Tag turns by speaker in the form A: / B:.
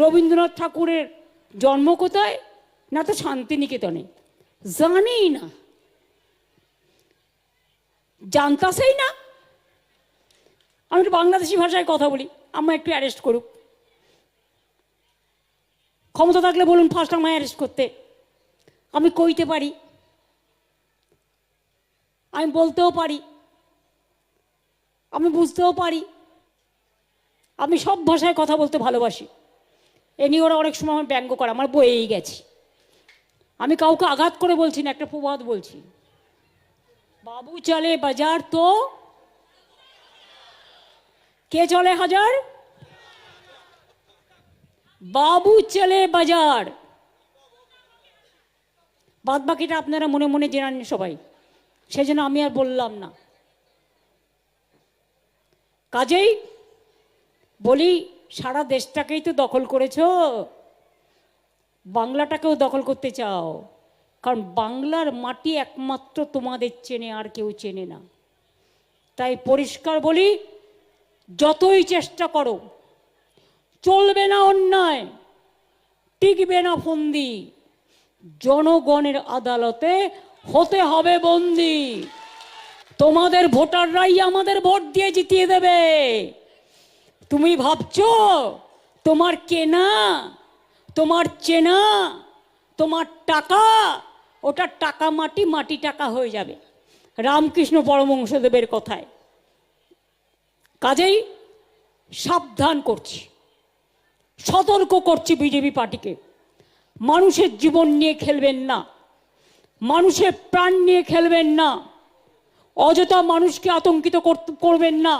A: রবীন্দ্রনাথ ঠাকুরের জন্ম কোথায়? না তো শান্তিনিকেতনে। জানেই না। জানতাসেই না। আমি একটু বাংলাদেশি ভাষায় কথা বলি আমার একটু অ্যারেস্ট করুক। ক্ষমতা থাকলে বলুন ফার্স্ট আমায় অ্যারেস্ট করতে। আমি কইতে পারি। আমি বলতেও পারি। আমি বুঝতেও পারি। আমি সব ভাষায় কথা বলতে ভালোবাসি। এ নিয়ে ওরা অনেক সময় আমার ব্যঙ্গ করে, আমার বয়েই গেছে। আমি কাউকে আঘাত করে বলছি না, একটা প্রবাদ বলছি। বাবু চলে বাজার তো? কে চলে হাজার? বাবু চলে বাজার। বাদ বাকিটা আপনারা মনে মনে জেনান সবাই। সেই জন্য আমি আর বললাম না। কাজেই বলি সারা দেশটাকেই তো দখল করেছ। বাংলাটাকেও দখল করতে চাও। কারণ বাংলার মাটি একমাত্র তোমাদের চেনে, আর কেউ চেনে না। তাই পরিষ্কার বলি, যতই চেষ্টা করো, চলবে না অন্যায়, টিকবে না ফন্দি। জনগণের আদালতে হতে হবে বন্দি। তোমাদের ভোটাররাই আমাদের ভোট দিয়ে জিতিয়ে দেবে। তুমি ভাবছ তোমার কেনা, তোমার চেনা, তোমার টাকা, ওটা টাকা মাটি মাটি টাকা হয়ে যাবে। রামকৃষ্ণ পরমংশদেবের কথায়। কাজেই সাবধান করছি, সতর্ক করছি বিজেপি পার্টিকে। মানুষের জীবন নিয়ে খেলবেন না, মানুষের প্রাণ নিয়ে খেলবেন না, অযথা মানুষকে আতঙ্কিত করবেন না।